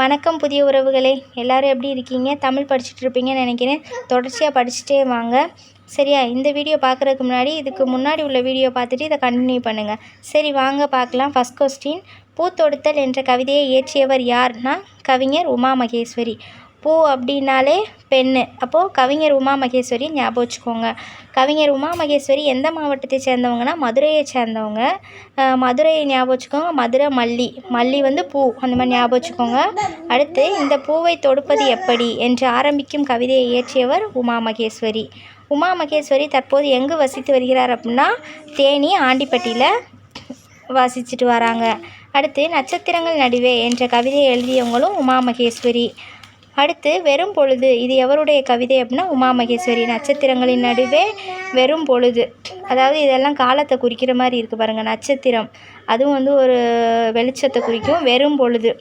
வணக்கம் புதிய உறவுகளே. எல்லோரும் எப்படி இருக்கீங்க? தமிழ் படிச்சுட்டு இருப்பீங்கன்னு நினைக்கிறேன். தொடர்ச்சியாக படிச்சுட்டே வாங்க. சரியா? இந்த வீடியோ பார்க்குறதுக்கு முன்னாடி இதுக்கு முன்னாடி உள்ள வீடியோ பார்த்துட்டு இதை கண்டினியூ பண்ணுங்கள் சரி வாங்க பார்க்கலாம். ஃபஸ்ட் கொஸ்டின் பூத்தொடுத்தல் என்ற கவிதையை இயற்றியவர் யார்னா கவிஞர் உமா மகேஸ்வரி. பூ அப்படின்னாலே பெண்ணு. அப்போது கவிஞர் உமா மகேஸ்வரி ஞாபகம் வச்சுக்கோங்க. கவிஞர் உமா மகேஸ்வரி எந்த மாவட்டத்தை சேர்ந்தவங்கன்னா மதுரையை சேர்ந்தவங்க. மதுரையை ஞாபகம் வச்சுக்கோங்க. மதுரை மல்லி. மல்லி வந்து பூ. அந்த மாதிரி ஞாபகம் வச்சுக்கோங்க. அடுத்து இந்த பூவை தொடுப்பது எப்படி என்று ஆரம்பிக்கும் கவிதையை இயற்றியவர் உமா மகேஸ்வரி. உமா மகேஸ்வரி தற்போது எங்கு வசித்து வருகிறார் அப்படின்னா தேனி ஆண்டிப்பட்டியில் வாசிச்சுட்டு வராங்க. அடுத்து நட்சத்திரங்கள் நடுவே என்ற கவிதையை எழுதியவங்களும் உமா மகேஸ்வரி. அடுத்து வெறும் பொழுது. இது எவருடைய கவிதை அப்படின்னா உமா மகேஸ்வரி நட்சத்திரங்களின் நடுவே வெறும் பொழுது. அதாவது இதெல்லாம் காலத்தை குறிக்கிற மாதிரி இருக்குது பாருங்கள் நட்சத்திரம். அதுவும் வந்து ஒரு வெளிச்சத்தை குறிக்கும் வெறும் பொழுது.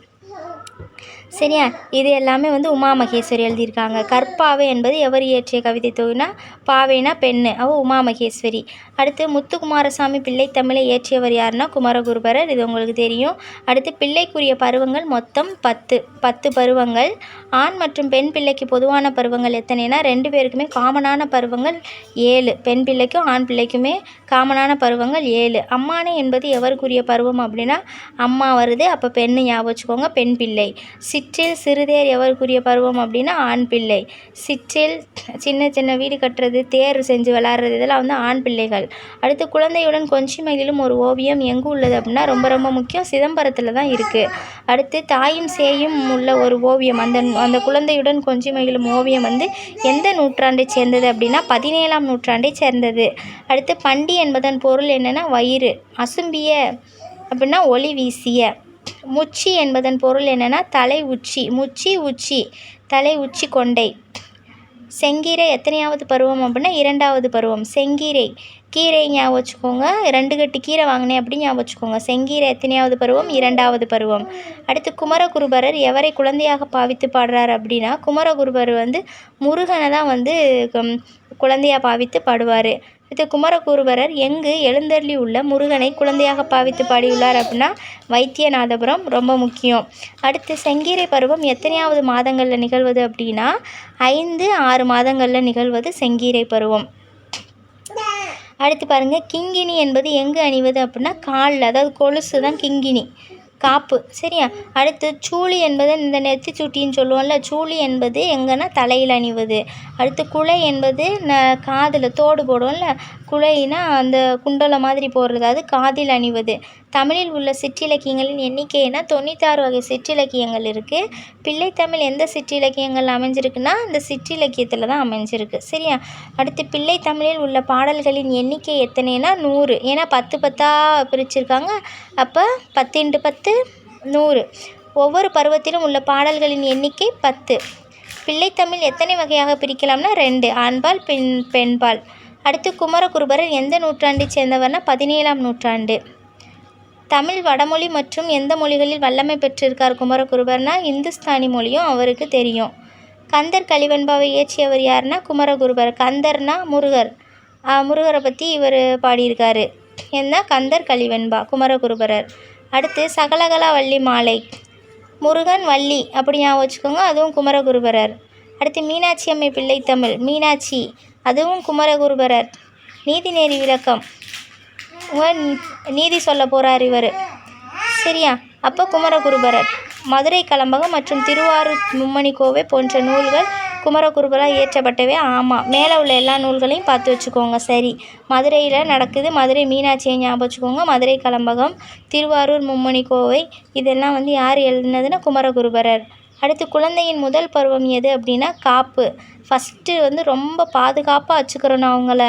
சரியா? இது எல்லாமே வந்து உமா மகேஸ்வரி எழுதியிருக்காங்க. கற்பாவை என்பது எவர் இயற்றிய கவிதை தொகுனா பாவைனா பெண்ணு. அவ உமா மகேஸ்வரி. அடுத்து முத்துக்குமாரசாமி பிள்ளை தமிழை இயற்றியவர் யாருன்னா குமரகுருபரர். இது உங்களுக்கு தெரியும். அடுத்து பிள்ளைக்குரிய பருவங்கள் மொத்தம் பத்து. பத்து பருவங்கள். ஆண் மற்றும் பெண் பிள்ளைக்கு பொதுவான பருவங்கள் எத்தனைனா ரெண்டு பேருக்குமே காமனான பருவங்கள் ஏழு. பெண் பிள்ளைக்கும் ஆண் பிள்ளைக்குமே காமனான பருவங்கள் ஏழு. அம்மானே என்பது எவருக்குரிய பருவம் அப்படின்னா அம்மா வருது அப்போ பெண்ணு ஞாபகம் வச்சுக்கோங்க பெண் பிள்ளை. சிற்றில் சிறுதேர் எவருக்குரிய பருவம் அப்படின்னா ஆண் பிள்ளை. சிற்றில் சின்ன சின்ன வீடு கட்டுறது தேர் செஞ்சு விளாட்றது இதெல்லாம் வந்து ஆண் பிள்ளைகள். அடுத்து குழந்தையுடன் கொஞ்சி மயிலும் ஒரு ஓவியம் எங்கு உள்ளது அப்படின்னா ரொம்ப ரொம்ப முக்கியம் சிதம்பரத்தில் தான் இருக்குது அடுத்து தாயும் சேயும் உள்ள ஒரு ஓவியம் அந்த அந்த குழந்தையுடன் கொஞ்சி மயிலும் ஓவியம் வந்து எந்த நூற்றாண்டை சேர்ந்தது அப்படின்னா பதினேழாம் நூற்றாண்டை சேர்ந்தது. அடுத்து பண்டி என்பதன் பொருள் என்னென்னா வயிறு. அசும்பிய அப்படின்னா ஒளி வீசிய. முச்சி என்பதன் பொருள் என்னென்னா தலை உச்சி. முச்சி உச்சி தலை உச்சி கொண்டை. செங்கீரை எத்தனையாவது பருவம் அப்படின்னா இரண்டாவது பருவம். செங்கீரை. கீரை ஞாபகம் வச்சுக்கோங்க. ரெண்டு கட்டு கீரை வாங்கினேன் அப்படின்னு ஞாபகம் வச்சுக்கோங்க. செங்கீரை எத்தனையாவது பருவம்? இரண்டாவது பருவம். அடுத்து குமரகுருபரர் எவரை குழந்தையாக பாவித்து பாடுறார் அப்படின்னா குமரகுருபரர் வந்து முருகனை தான் வந்து கம்- பாவித்து பாடுவார். இது குமரகுருபரர் எங்கு எழுந்தருளி உள்ள முருகனை குழந்தையாக பாவித்து பாடியுள்ளார் அப்படின்னா வைத்தியநாதபுரம் ரொம்ப முக்கியம். அடுத்து செங்கீரை பருவம் எத்தனையாவது மாதங்களில் நிகழ்வது அப்படின்னா ஐந்து ஆறு மாதங்களில் நிகழ்வது செங்கீரை பருவம். அடுத்து பாருங்கள் கிங்கினி என்பது எங்கு அணிவது அப்படின்னா காலில் அதாவது கொலுசு தான் கிங்கினி காப்பு. சரியா? அடுத்து சூளி என்பது இந்த நெத்தி சுட்டின்னு சொல்லுவோம்ல சூளி என்பது எங்கன்னா தலையில் அணிவது. அடுத்து குலை என்பது ந காதில் தோடு போடுவோம்ல குலைனா அந்த குண்டலம் மாதிரி போடுறது. அது காதில் அணிவது. தமிழில் உள்ள சிற்றிலக்கியங்களின் எண்ணிக்கைனா தொண்ணூத்தாறு வகை சிற்றிலக்கியங்கள் இருக்குது பிள்ளைத்தமிழ் எந்த சிற்றிலக்கியங்கள் அமைஞ்சிருக்குன்னா அந்த சிற்றிலக்கியத்தில் தான் அமைஞ்சிருக்கு. சரியா? அடுத்து பிள்ளைத்தமிழில் உள்ள பாடல்களின் எண்ணிக்கை எத்தனைனா நூறு. ஏன்னா பத்து பத்தாக பிரிச்சிருக்காங்க. அப்போ பத்து இன்ட்டு பத்து நூறு. ஒவ்வொரு பருவத்திலும் உள்ள பாடல்களின் எண்ணிக்கை பத்து. பிள்ளைத்தமிழ் எத்தனை வகையாக பிரிக்கலாம்னா ரெண்டு. ஆண்பால் பெண் பெண்பால். அடுத்து குமரகுருபரர் எந்த நூற்றாண்டைச் சேர்ந்தவர்னா பதினேழாம் நூற்றாண்டு. தமிழ் வடமொழி மற்றும் எந்த மொழிகளில் வல்லமை பெற்றிருக்கார் குமரகுருபர்னா இந்துஸ்தானி மொழியும் அவருக்கு தெரியும். கந்தர் கலிவெண்பாவை இயற்றியவர் யாருன்னா குமரகுருபர். கந்தர்னா முருகர். முருகரை பற்றி இவர் பாடியிருக்காரு. என்ன? கந்தர் கலிவெண்பா குமரகுருபரர். அடுத்து சகலகலா வள்ளி மாலை. முருகன் வள்ளி அப்படி ஞாபகம் வச்சுக்கோங்க அதுவும் குமரகுருபரர். அடுத்து மீனாட்சி அம்மை பிள்ளைத்தமிழ் மீனாட்சி அதுவும் குமரகுருபரர். நீதிநெறி விளக்கம். நீதி சொல்ல போகிறார் இவர். சரியா? அப்போ குமரகுருபரர். மதுரை கலம்பகம் மற்றும் திருவாரூர் மும்மணி கோவை போன்ற நூல்கள் குமரகுருபராக இயற்றப்பட்டவே. ஆமாம் மேலே உள்ள எல்லா நூல்களையும் பார்த்து வச்சுக்கோங்க. சரி. மதுரையில் நடக்குது மதுரை மீனாட்சியை ஞாபகம் வச்சுக்கோங்க. மதுரை கலம்பகம் திருவாரூர் மும்மணி கோவை இதெல்லாம் வந்து யார் எழுதினதுன்னா குமரகுருபரர். அடுத்து குழந்தையின் முதல் பருவம் எது அப்படின்னா காப்பு. ஃபஸ்ட்டு வந்து ரொம்ப பாதுகாப்பாக வச்சுக்கிறணும் அவங்கள.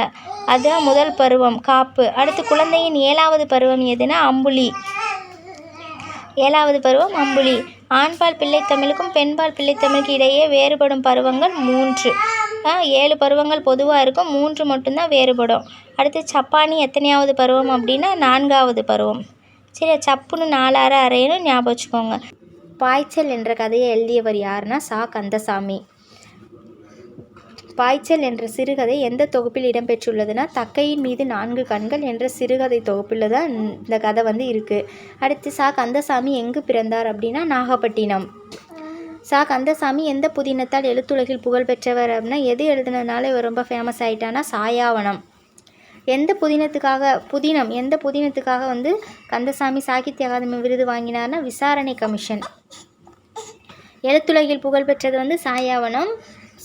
அதுதான் முதல் பருவம் காப்பு. அடுத்து குழந்தையின் ஏழாவது பருவம் எதுனா அம்புலி. ஏழாவது பருவம் அம்புலி. ஆண்பால் பிள்ளைத்தமிழுக்கும் பெண்பால் பிள்ளைத்தமிழுக்கு இடையே வேறுபடும் பருவங்கள் மூன்று. ஏழு பருவங்கள் பொதுவாக இருக்கும். மூன்று மட்டும்தான் வேறுபடும். அடுத்து சப்பானி எத்தனையாவது பருவம் அப்படின்னா நான்காவது பருவம். சரி சப்புன்னு நாலாறு அரையணும் ஞாபகம் வச்சுக்கோங்க. பாய்ச்சல் என்ற கதையை எழுதியவர் யாருன்னா சா. கந்தசாமி. பாய்ச்சல் என்ற சிறுகதை எந்த தொகுப்பில் இடம்பெற்றுள்ளதுன்னா தக்கையின் மீது நான்கு கண்கள் என்ற சிறுகதை தொகுப்பில் தான் இந்த கதை வந்து இருக்குது அடுத்து சா. கந்தசாமி எங்கு பிறந்தார் அப்படின்னா நாகப்பட்டினம். சா. கந்தசாமி எந்த புதினத்தால் எழுத்துலகில் புகழ் பெற்றவர் அப்படின்னா எது எழுதுனதுனால இவர் ரொம்ப ஃபேமஸ் ஆயிட்டான்னா சாயாவனம். எந்த புதினத்துக்காக புதினம் எந்த புதினத்துக்காக வந்து கந்தசாமி சாகித்ய அகாதமி விருது வாங்கினார்னா விசாரணை கமிஷன். எழுத்துலகில் புகழ்பெற்றது வந்து சாயாவனம்.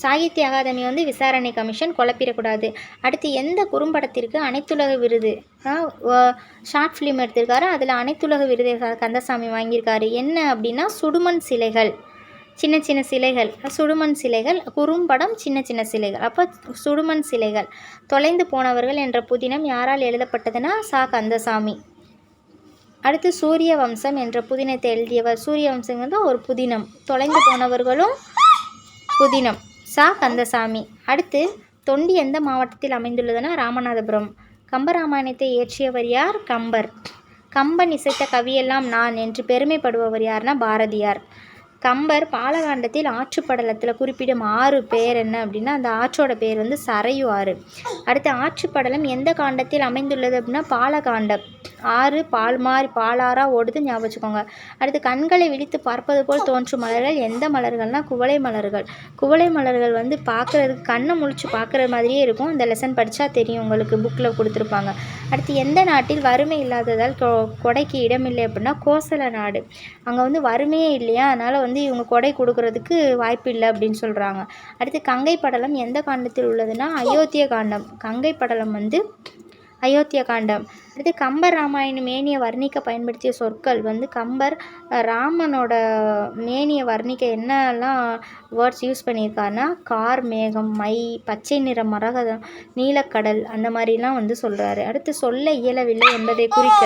சாகித்ய அகாதமி வந்து விசாரணை கமிஷன் குழப்பிடக்கூடாது. அடுத்து எந்த குறும்படத்திற்கு அனைத்துலக விருது? ஷார்ட் ஃபிலிம் எடுத்திருக்காரு. அதில் அனைத்துலக விருது கந்தசாமி வாங்கியிருக்காரு. என்ன அப்படின்னா சுடுமண் சிலைகள். சின்ன சின்ன சிலைகள். சுடுமண் சிலைகள் குறும்படம் சின்ன சின்ன சிலைகள். அப்போ சுடுமண் சிலைகள். தொலைந்து போனவர்கள் என்ற புதினம் யாரால் எழுதப்பட்டதுன்னா சா. கந்தசாமி. அடுத்து சூரிய வம்சம் என்ற புதினத்தை எழுதியவர். சூரிய வம்சம் வந்து ஒரு புதினம். தொலைந்து போனவர்களும் புதினம். சா. கந்தசாமி. அடுத்து தொண்டி எந்த மாவட்டத்தில் அமைந்துள்ளதுன்னா ராமநாதபுரம். கம்பராமாயணத்தை இயற்றியவர் யார்? கம்பர். கம்பன் இசைத்த கவியெல்லாம் நான் என்று பெருமைப்படுபவர் யார்னா பாரதியார். கம்பர் பாலகாண்டத்தில் ஆற்றுப்படலத்தில் குறிப்பிடும் ஆறு பேர் என்ன அப்படின்னா அந்த ஆற்றோட பேர் வந்து சரையு ஆறு. அடுத்து ஆற்றுப்படலம் எந்த காண்டத்தில் அமைந்துள்ளது அப்படின்னா பாலகாண்டம். ஆறு பால் மாறி பாலாரா ஓடுது ஞாபகம் வச்சுக்கோங்க. அடுத்து கண்களை விழித்து பார்ப்பது போல் தோன்றும் மலர்கள் எந்த மலர்கள்னால் குவளை மலர்கள். குவளை மலர்கள் வந்து பார்க்குறதுக்கு கண்ணை முழிச்சு பார்க்குற மாதிரியே இருக்கும். இந்த லெசன் படித்தா தெரியும் உங்களுக்கு புக்கில் கொடுத்துருப்பாங்க. அடுத்து எந்த நாட்டில் வறுமை இல்லாததால் கொ கொடைக்கு இடமில்லை அப்படின்னா கோசல நாடு. அங்கே வந்து வறுமையே இல்லையா? அதனால் வந்து இவங்க கொடை கொடுக்கறதுக்கு வாய்ப்பு இல்லை அப்படின்னு சொல்கிறாங்க அடுத்து கங்கை படலம் எந்த காண்டத்தில் உள்ளதுன்னா அயோத்திய காண்டம். கங்கை படலம் வந்து அயோத்திய காண்டம். அடுத்து கம்பர் ராமாயண மேனியை வர்ணிக்க பயன்படுத்திய சொற்கள் வந்து கம்பர் ராமனோட மேனியை வர்ணிக்க என்னெல்லாம் வேர்ட்ஸ் யூஸ் பண்ணியிருக்காருன்னா கார் மேகம் மை பச்சை நிற மரகதம் நீலக்கடல் அந்த மாதிரிலாம் வந்து சொல்கிறாரு அடுத்து சொல்ல இயலவில்லை என்பதை குறிக்க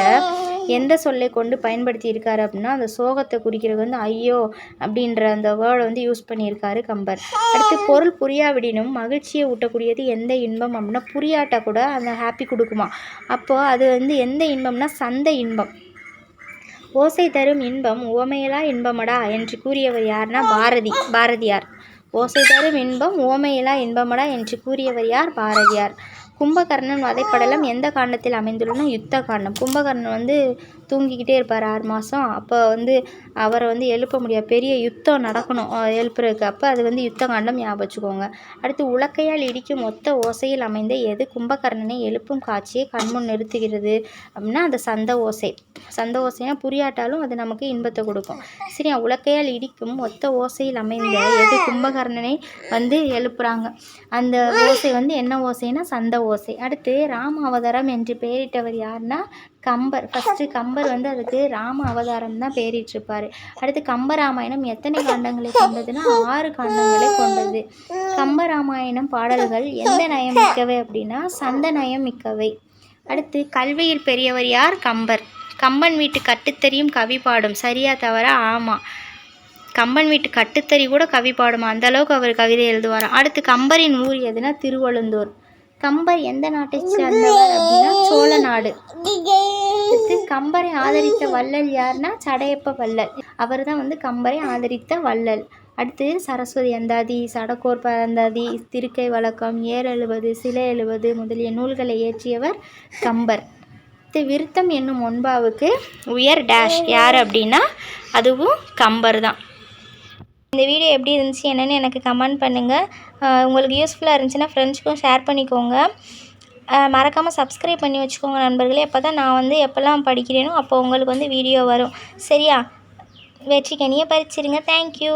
எந்த சொல்லை கொண்டு பயன்படுத்தி இருக்காரு அப்படின்னா அந்த சோகத்தை குறிக்கிறது வந்து ஐயோ அப்படின்ற அந்த வேர்டை வந்து யூஸ் பண்ணியிருக்காரு கம்பர். அடுத்து பொருள் புரியாவிடினும் மகிழ்ச்சியை ஊட்டக்கூடியது எந்த இன்பம் அப்படின்னா புரியாட்டா கூட அந்த ஹாப்பி கொடுக்குமா. அப்போ அது வந்து எந்த இன்பம்னா சந்த இன்பம். ஓசை தரும் இன்பம் உவமையலா இன்பமடா என்று கூறியவர் யார்னா பாரதி பாரதியார். ஓசை தரும் இன்பம் ஓமையிலா இன்பமடா என்று கூறியவர் யார்? பாரதியார். கும்பகர்ணன் வதைப்படலம் எந்த காண்டத்தில் அமைந்துள்ளன? யுத்த காண்டம். கும்பகர்ணன் வந்து தூங்கிக்கிட்டே இருப்பார் ஆறு மாதம் அப்போ வந்து அவரை வந்து எழுப்ப முடியாது. பெரிய யுத்தம் நடக்கணும் எழுப்புறதுக்கு. அப்போ அது வந்து யுத்த காண்டம் ஞாபகம் வச்சுக்கோங்க. அடுத்து உலக்கையால் இடிக்கும் மொத்த ஓசையில் அமைந்த எது கும்பகர்ணனை எழுப்பும் காட்சியை கண்முன் நிறுத்துகிறது அப்படின்னா அந்த சந்த ஓசை. சந்த ஓசைனா புரியாட்டாலும் அது நமக்கு இன்பத்தை கொடுக்கும். சரியா? உலக்கையால் இடிக்கும் மொத்த ஓசையில் அமைந்த எது கும்பகர்ணனை வந்து எழுப்புறாங்க. அந்த ஓசை வந்து என்ன ஓசைனா சந்த ஓசை. அடுத்து ராம அவதாரம் என்று பெயரிட்டவர் யாருன்னா கம்பர். ஃபஸ்ட்டு கம்பர் வந்து அதுக்கு ராம அவதாரம் தான் பெயரிட்டிருப்பார் அடுத்து கம்பராமாயணம் எத்தனை காண்டங்களை கொண்டதுன்னா ஆறு காண்டங்களை கொண்டது. கம்பராமாயணம் பாடல்கள் எந்த நயம் மிக்கவை அப்படின்னா சந்த நயம் மிக்கவை. அடுத்து கல்வியில் பெரியவர் யார்? கம்பர். கம்பன் வீட்டு கட்டுத்தறியும் கவி பாடும். சரியா தவிர ஆமாம் கம்பன் வீட்டு கட்டுத்தறி கூட கவி பாடுமா? அந்தளவுக்கு அவர் கவிதை எழுதுவாராம். அடுத்து கம்பரின் ஊர் எதுனா திருவழுந்தூர். கம்பர் எந்த நாட்டை சேர்ந்தவர் அப்படின்னா சோழ நாடு அடுத்து கம்பரை ஆதரித்த வள்ளல் யாருன்னா சடையப்ப வள்ளல். அவர் தான் வந்து கம்பரை ஆதரித்த வள்ளல். அடுத்து சரஸ்வதி அந்தாதி சடக்கோர் பரந்தாதி திருக்கை வழக்கம் ஏர் எழுவது சிலை எழுவது முதலிய நூல்களை இயற்றியவர் கம்பர். அடுத்து விருத்தம் என்னும் ஒன்பாவுக்கு உயர் டேஷ் யார் அப்படின்னா அதுவும் கம்பர் தான் இந்த வீடியோ எப்படி இருந்துச்சு என்னென்னு எனக்கு கமெண்ட் பண்ணுங்கள் உங்களுக்கு யூஸ்ஃபுல்லாக இருந்துச்சுன்னா ஃப்ரெண்ட்ஸ்க்கும் ஷேர் பண்ணிக்கோங்க. மறக்காமல் சப்ஸ்கிரைப் பண்ணி வச்சுக்கோங்க நண்பர்களே. அப்போ தான் நான் வந்து எப்போல்லாம் படிக்கிறேனோ அப்போ உங்களுக்கு வந்து வீடியோ வரும். சரியா? வெற்றிக்கனியை பறிச்சிருங்க. தேங்க்யூ